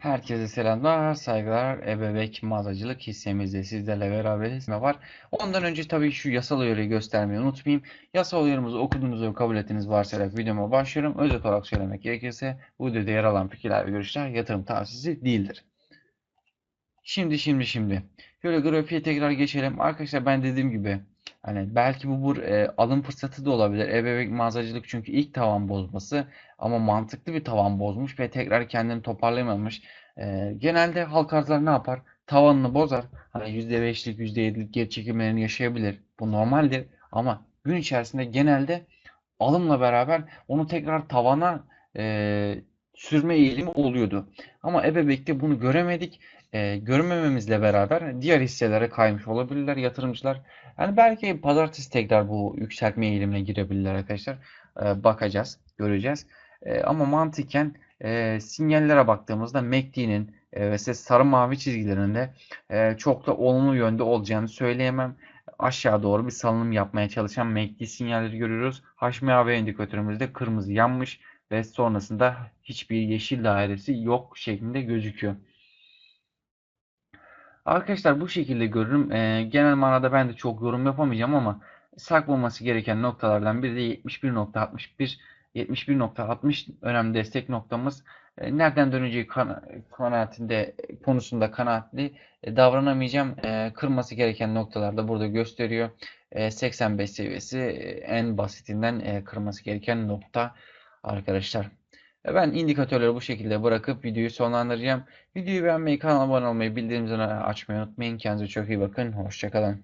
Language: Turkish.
Herkese selamlar, saygılar. Ebebek mağazacılık hissemizde sizlerle beraberiz. Ne var? Ondan önce tabii şu yasal uyarıyı göstermeyi unutmayayım. Yasal uyarımızı okuduğunuz ve kabul ettiğiniz varsayarak videoma başlıyorum. Özet olarak söylemek gerekirse bu videoda yer alan fikirler ve görüşler yatırım tavsiyesi değildir. Şimdi şimdi şimdi. Şöyle grafiğe tekrar geçelim. Arkadaşlar ben dediğim gibi hani belki bu bir e, alım fırsatı da olabilir. Ebebek mağazacılık çünkü ilk tavan bozması ama mantıklı bir tavan bozmuş ve tekrar kendini toparlayamamış. E, genelde halk arzlar ne yapar? Tavanını bozar. Hani %5'lik %7'lik geri çekilmelerini yaşayabilir. Bu normaldir ama gün içerisinde genelde alımla beraber onu tekrar tavana e, sürme eğilimi oluyordu. Ama Ebebek'te bunu göremedik. E, görmememizle beraber diğer hisselere kaymış olabilirler yatırımcılar. Yani belki pazartesi tekrar bu yükseltme eğilimine girebilirler arkadaşlar. E, bakacağız, göreceğiz. E, ama mantıken e, sinyallere baktığımızda MACD'nin e, ve sarı mavi çizgilerinde e, çok da olumlu yönde olacağını söyleyemem. Aşağı doğru bir salınım yapmaya çalışan MACD sinyalleri görüyoruz. HMAV indikatörümüzde kırmızı yanmış ve sonrasında hiçbir yeşil dairesi yok şeklinde gözüküyor. Arkadaşlar bu şekilde görürüm. Ee, genel manada ben de çok yorum yapamayacağım ama saklanması gereken noktalardan biri de 71.61 71.60 önemli destek noktamız. Ee, nereden döneceği kana kanaatinde konusunda kanaatli e, davranamayacağım. Ee, kırması gereken noktalarda burada gösteriyor. Ee, 85 seviyesi e, en basitinden e, kırması gereken nokta arkadaşlar. E, Ben indikatörleri bu şekilde bırakıp videoyu sonlandıracağım. Videoyu beğenmeyi, kanala abone olmayı, bildirim zilini açmayı unutmayın. Kendinize çok iyi bakın. Hoşçakalın.